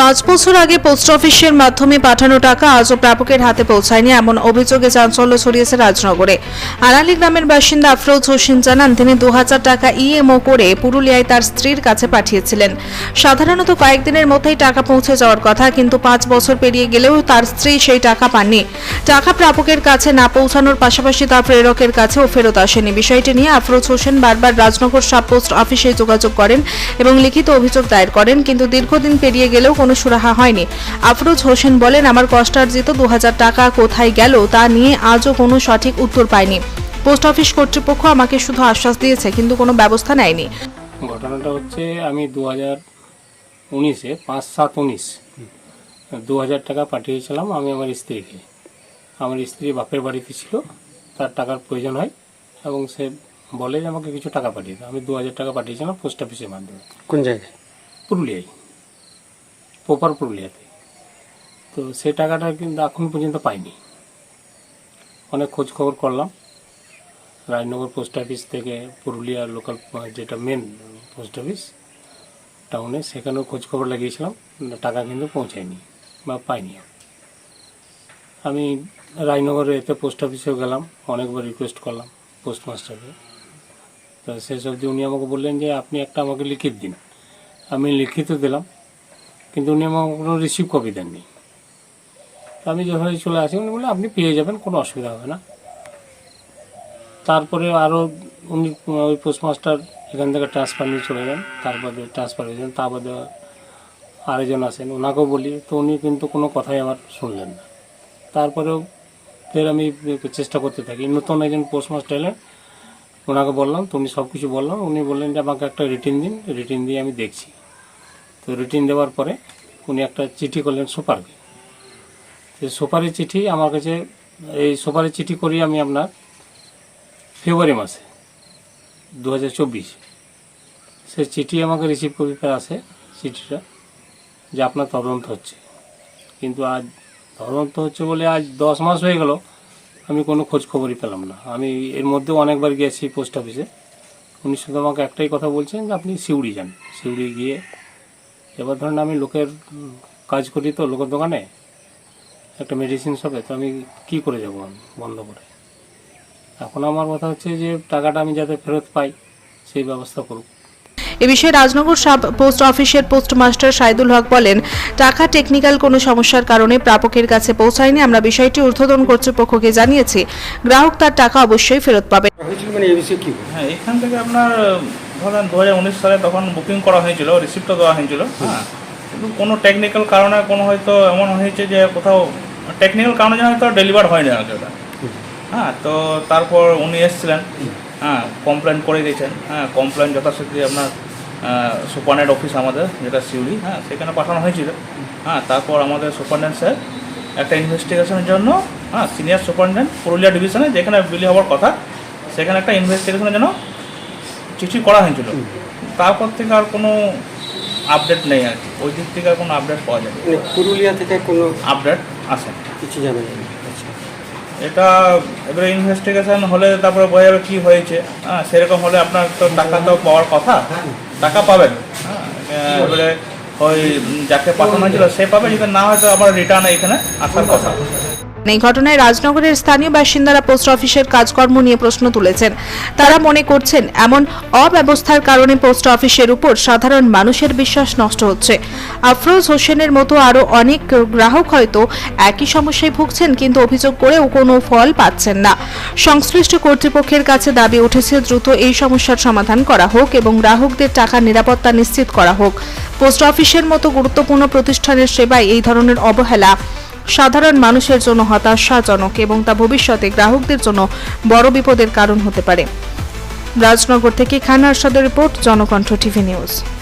পাঁচ বছর আগে পোস্ট অফিসের মাধ্যমে পাঠানো টাকা আজও প্রাপকের হাতে পৌঁছায়নি, এমন অভিযোগে চাঞ্চল্য ছড়িয়েছে রাজনগরে। আড়ালি গ্রামের বাসিন্দা আফরোজ হোসেন জানান, তিনি দু হাজার টাকা ইএমও করে পুরুলিয়ায় তার স্ত্রীর কাছে পাঠিয়েছিলেন। সাধারণত কয়েকদিনের মধ্যেই টাকা পৌঁছে যাওয়ার কথা, কিন্তু পাঁচ বছর পেরিয়ে গেলেও তার স্ত্রী সেই টাকা পাননি। টাকা প্রাপকের কাছে না পৌঁছানোর পাশাপাশি তা প্রেরকের কাছেও ফেরত আসেনি। বিষয়টি নিয়ে আফরোজ হোসেন বারবার রাজনগর সাব পোস্ট অফিসে যোগাযোগ করেন এবং লিখিত অভিযোগ দায়ের করেন, কিন্তু দীর্ঘদিন পেরিয়ে গেলেও কোনো সুরাহা হয়নি। আফরোজ হোসেন বলেন আমার কষ্টার্জিত দু হাজার টাকা কোথায় গেল তা নিয়ে আজও কোনো সঠিক উত্তর পায়নি পোস্ট অফিস কর্তৃপক্ষ আমাকে শুধু আশ্বাস দিয়েছে কিন্তু কোনো ব্যবস্থা নেয়নি। ঘটনাটা হচ্ছে আমি দু হাজার উনিশে পাঁচ সাত উনিশ দু হাজার টাকা পাঠিয়েছিলাম আমি আমার স্ত্রীকে। আমার স্ত্রী বাপের বাড়িতে ছিল তার টাকার প্রয়োজন হয় এবং সে বলে যে আমাকে কিছু টাকা পাঠিয়ে দাও। আমি দু হাজার টাকা পাঠিয়েছিলাম পোস্ট অফিসের মাধ্যমে। কোন জায়গায়? পুরুলিয়ায়। প্রপার পুরুলিয়াতে। তো সেই টাকাটা কিন্তু এখন পর্যন্ত পাইনি। অনেক খোঁজ খবর করলাম। রাজনগর পোস্ট অফিস থেকে পুরুলিয়া লোকাল যেটা মেন পোস্ট অফিস টাউনে সেখানেও খোঁজ খবর লাগিয়েছিলাম টাকা কিন্তু পৌঁছায়নি বা পাইনি। আমি রাজনগরে এতে পোস্ট অফিসেও গেলাম, অনেকবার রিকোয়েস্ট করলাম পোস্টমাস্টারকে তো শেষ অবধি উনি আমাকে বললেন যে, আপনি একটা আমাকে লিখিত দিন। আমি লিখিত দিলাম। কিন্তু উনি আমাকে কোনো রিসিভ কপি দেননি। আমি যখন চলে আসি, উনি বললেন আপনি পেয়ে যাবেন, কোনো অসুবিধা হবে না। তারপরে আরও উনি, ওই পোস্টমাস্টার এখান থেকে ট্রান্সফার নিয়ে চলে যান, তারপরে ট্রান্সফার হয়ে যান, তারপরে আরেকজন আসেন, ওনাকেও বলি, তো উনি কিন্তু কোনো কথাই আমার শুনলেন না। তারপরেও ফের আমি চেষ্টা করতে থাকি। নতুন একজন পোস্টমাস্টার এলেন, ওনাকে বললাম, তো উনি সব কিছু বললাম। উনি বললেন যে, আমাকে একটা রিটিন দিন রিটিন দিয়ে আমি দেখছি। তো রিটিন দেওয়ার পরে উনি একটা চিঠি করলেন সুপারকে। সেই সুপারের চিঠি আমার কাছে, এই সুপারের চিঠি করি আমি আপনার ফেব্রুয়ারি মাসে দু হাজার চব্বিশ। সে চিঠি আমাকে রিসিভ করতে আসে, চিঠিটা, যে আপনার তদন্ত হচ্ছে। কিন্তু আজ তদন্ত হচ্ছে বলে আজ দশ মাস হয়ে গেল, আমি কোনো খোঁজ খবরই পেলাম না। আমি এর মধ্যেও অনেকবার গিয়েছি পোস্ট অফিসে। উনি শুধু আমাকে একটাই কথা বলছেন যে আপনি সিউড়ি যান। সিউড়ি গিয়ে এবার ধরেন আমি লোকের কাজ করি তো লোকের দোকানে একটা মেডিসিন শপে তো আমি কি করে যাব আমি বন্ধ করে? এখন আমার কথা হচ্ছে যে টাকাটা আমি যাতে ফেরত পাই সেই ব্যবস্থা করুক। এ বিষয়ে রাজনগর সাব পোস্ট অফিসের পোস্টমাস্টার সাইদুল হক বলেন টাকা টেকনিক্যাল কোনো সমস্যার কারণে প্রাপকের কাছে পৌঁছায়নি আমরা বিষয়টি ঊর্ধ্বতন কর্তৃপক্ষকে জানিয়েছি। গ্রাহক তার টাকা অবশ্যই ফেরত পাবে। মানে এই বিষয়ে কি? হ্যাঁ এখান থেকে আপনার ধরেন দু হাজার উনিশ সালে তখন বুকিং করা হয়েছিল রিসিপ্টও দেওয়া হয়েছিল হ্যাঁ। কিন্তু কোনো টেকনিক্যাল কারণে কোনো হয়তো এমন হয়েছে যে কোথাও টেকনিক্যাল কারণে যেন হয়তো ডেলিভার হয়নি আর ওটা। হ্যাঁ তো তারপর উনি এসেছিলেন হ্যাঁ কমপ্লেন করে দিয়েছেন হ্যাঁ কমপ্লেন যথাশীঘ্রই আপনার সুপারনেট অফিস আমাদের, যেটা সিউড়ি হ্যাঁ সেখানে পাঠানো হয়েছিল। হ্যাঁ তারপর আমাদের সুপারনেট স্যার একটা ইনভেস্টিগেশনের জন্য হ্যাঁ সিনিয়র সুপারনেন্ট পুরুলিয়া ডিভিশনে যেখানে বিলি হওয়ার কথা, সেখানে একটা ইনভেস্টিগেশনের জন্য চিঠি করা হয়েছিল। তারপর থেকে আর কোনো আপডেট নেই আর কি। ওই দিক থেকে আর কোনো আপডেট পাওয়া যায় মানে পুরুলিয়া থেকে কোনো আপডেট আসে কিছু জানা যায়নি। আচ্ছা। এটা এবারে ইনভেস্টিগেশন হলে তারপরে বোঝা যাবে কী হয়েছে। হ্যাঁ সেরকম হলে আপনার তো টাকা তো পাওয়ার কথা। টাকা পাবেন। হ্যাঁ এবারে ওই যাকে পাঠানো হয়েছিল সে পাবে। যদি না হয় তো আবার রিটার্ন এখানে আসার কথা। এই ঘটনায় রাজনগরের স্থানীয় বাসিন্দারা পোস্ট অফিসের কাজকর্ম নিয়ে প্রশ্ন তুলেছেন। তারা মনে করছেন, এমন অব্যবস্থার কারণে পোস্ট অফিসের উপর সাধারণ মানুষের বিশ্বাস নষ্ট হচ্ছে। আফরোজ হোসেনের মতো আরও অনেক গ্রাহক হয়তো একই সমস্যায় ভুগছেন, কিন্তু অভিযোগ করেও কোনো ফল পাচ্ছেন না। সংশ্লিষ্ট কর্তৃপক্ষের কাছে দাবি উঠেছে, দ্রুত এই সমস্যার সমাধান করা হোক এবং গ্রাহকদের টাকার নিরাপত্তা নিশ্চিত করা হোক। পোস্ট অফিসের মতো গুরুত্বপূর্ণ প্রতিষ্ঠানের সেবায় এই ধরনের অবহেলা সাধারণ মানুষের জন্য হতাশাজনক এবং তা ভবিষ্যতে গ্রাহকদের জন্য বড় বিপদের কারণ হতে পারে। রাজনগর থেকে খান আরশাদের রিপোর্ট, জনকণ্ঠ টিভি নিউজ।